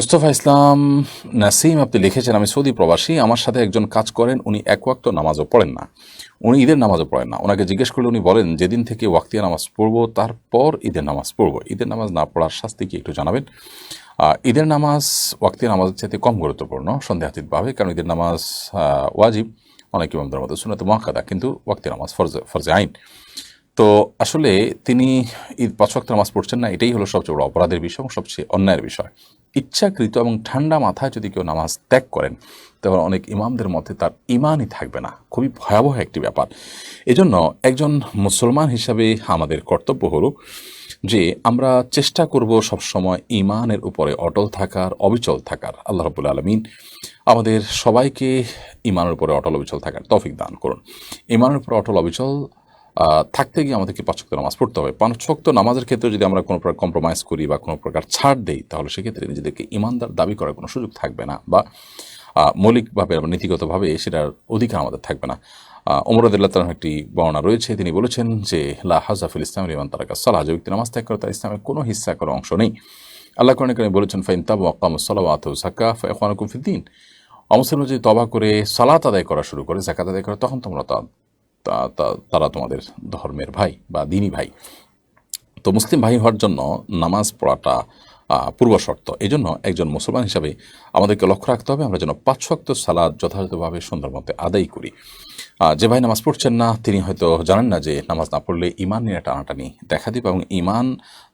মুস্তফা ইসলাম নাসিম আপনি লিখেছেন, আমি সৌদি প্রবাসী, আমার সাথে একজন কাজ করেন, উনি এক ওয়াক্ত নামাজও পড়েন না। উনি ঈদের নামাজও পড়েন না। ওনাকে জিজ্ঞেস করলে উনি বলেন, যেদিন থেকে ওয়াক্তিয়া নামাজ পড়ব, তারপর ঈদের নামাজ পড়ব। ঈদের নামাজ না পড়ার শাস্তি কি একটু জানাবেন? ঈদের নামাজ ওয়াক্তিয়া নামাজের চাইতে কম গুরুত্বপূর্ণ, সন্দেহাতীতভাবে, কারণ ঈদের নামাজ ওয়াজিব। অনেক ইমামদের মধ্যে শুনে তো মহাকাদা কিন্তু ওয়াক্তিয়া নামাজ ফরজে ফরজে আইন। তো আসলে তিনি ঈদ পাঁচ ওয়াক্ত নামাজ পড়ছেন না, এটাই হলো সবচেয়ে বড় অপরাধের বিষয় এবং সবচেয়ে অন্যায়ের বিষয়। ইচ্ছাকৃত এবং ঠান্ডা মাথায় যদি কেউ নামাজ ত্যাগ করেন তখন অনেক ইমামদের মধ্যে তার ইমানই থাকবে না। খুবই ভয়াবহ একটি ব্যাপার। এজন্য একজন মুসলমান হিসাবে আমাদের কর্তব্য হলো যে আমরা চেষ্টা করব সবসময় ইমানের উপরে অটল থাকার, অবিচল থাকার। আল্লাহ রবুল্লা আলমিন আমাদের সবাইকে ইমানের উপরে অটল অবিচল থাকার তফিক দান করুন। ইমানের উপরে অটল অবিচল থাকতে গিয়ে আমাদেরকে পাঁচ ওয়াক্ত নামাজ পড়তে হবে। পাঁচ ওয়াক্ত নামাজের ক্ষেত্রে যদি আমরা কোনো প্রকার কম্প্রোমাইজ করি বা কোনো প্রকার ছাড় দেই, তাহলে সেক্ষেত্রে নিজেদেরকে ইমানদার দাবি করার কোনো সুযোগ থাকবে না বা মৌলিকভাবে নীতিগতভাবে সেটার অধিকার আমাদের থাকবে না। ওমরদুল্লাহ তালার একটি বর্ণনা রয়েছে। তিনি বলেছেন যে, লা হাজাফিল ইসলাম ইমান তারাকা সালাহ। যে ব্যক্তি নামাজ ত্যাগ করে তার ইসলামের কোনো হিস্সা করার অংশ নেই। আল্লাহ কোরআন বলেছেন, ফাইন তাবু আকামুসলাওয়াত সাকা ফাইখানুকুম ফিদ্দিন অমুসলিম যদি তবা করে সালাত আদায় করা শুরু করে জাকাত আদায় করে, তখন তোমরা তা তারা তোমাদের ধর্মের ভাই বা দিনী ভাই। তো মুসলিম ভাই হওয়ার জন্য নামাজ পড়াটা পূর্বশর্ত। পূর্ব শর্ত এই জন্য একজন মুসলমান হিসাবে আমাদেরকে লক্ষ্য রাখতে হবে, আমরা যেন পাঁচ শক্ত সালাদ যথাযথভাবে সুন্দর মতে আদায় করি। যে ভাই নামাজ পড়ছেন না, তিনি হয়তো জানেন না যে নামাজ না পড়লে ইমান নিয়ে টানাটানি দেখা দিবে এবং ইমান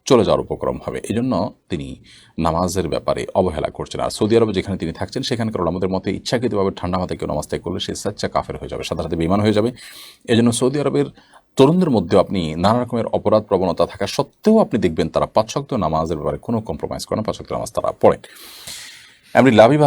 চলে যাওয়ার উপক্রম হবে। এই জন্য তিনি নামাজের ব্যাপারে অবহেলা করছেন। আর সৌদি আরবে যেখানে তিনি থাকছেন, সেখানকার আমাদের মতে ইচ্ছাকৃতভাবে ঠান্ডা মাথায় কেউ নামাজ ত্যাগ করলে সে সাচ্চা কাফের হয়ে যাবে, সাধারণত বিমান হয়ে যাবে। এই জন্য সৌদি আরবের তরুণদের মধ্যেও আপনি নানা রকমের অপরাধ প্রবণতা থাকা সত্ত্বেও আপনি দেখবেন তারা পাঁচ ওয়াক্ত নামাজের ব্যাপারে কোনো কম্প্রোমাইজ করে না, পাঁচ ওয়াক্ত নামাজ তারা পড়েন। এমনি লাভি